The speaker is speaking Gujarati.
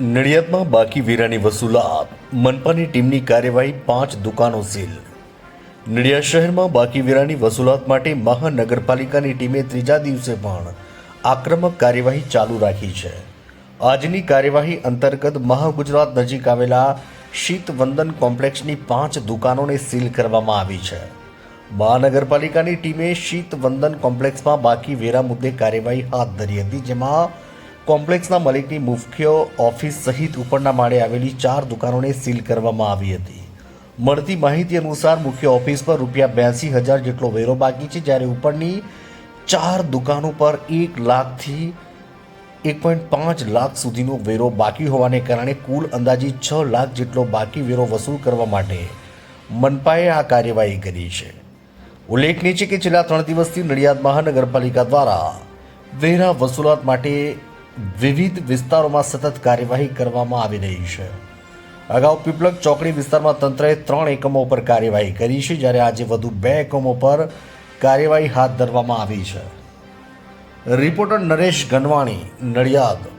નડિયાદમાં બાકી વેરાની વસૂલાત, મનપાની ટીમની કાર્યવાહી, પાંચ દુકાનો સીલ. નડિયાદ શહેરમાં બાકી વેરાની વસૂલાત માટે મહાનગરપાલિકાની ટીમે ત્રીજા દિવસે પણ આક્રમક કાર્યવાહી ચાલુ રાખી છે. આજની કાર્યવાહી અંતર્ગત મહાગુજરાત નજીક આવેલા શીતવંદન કોમ્પ્લેક્ષની પાંચ દુકાનોને સીલ કરવામાં આવી છે. મહાનગરપાલિકાની ટીમે શીતવંદન કોમ્પ્લેક્ષમાં બાકી વેરા મુદ્દે કાર્યવાહી હાથ ધરી હતી, જેમાં કોમ્પ્લેક્સના માલિકની મુખ્ય ઓફિસ સહિત ઉપરના માળે આવેલી ચાર દુકાનોને સીલ કરવામાં આવી હતી. મળતી માહિતી અનુસાર મુખ્ય ઓફિસ પર રૂપિયા બ્યાસી હજાર જેટલો વેરો બાકી છે, જ્યારે ઉપરની ચાર દુકાનો પર એક લાખથી એક પોઈન્ટ પાંચ લાખ સુધીનો વેરો બાકી હોવાને કારણે કુલ અંદાજી છ લાખ જેટલો બાકી વેરો વસૂલ કરવા માટે મનપાએ આ કાર્યવાહી કરી છે. ઉલ્લેખનીય છે કે છેલ્લા ત્રણ દિવસથી નડિયાદ મહાનગરપાલિકા દ્વારા વેરા વસૂલાત માટે વિવિધ વિસ્તારોમાં સતત કાર્યવાહી કરવામાં આવી રહી છે. અગાઉ પીપલક ચોકડી વિસ્તારમાં તંત્રએ ત્રણ એકમો પર કાર્યવાહી કરી છે, જ્યારે આજે વધુ બે એકમો પર કાર્યવાહી હાથ ધરવામાં આવી છે. રિપોર્ટર નરેશ ગનવાણી, નડિયાદ.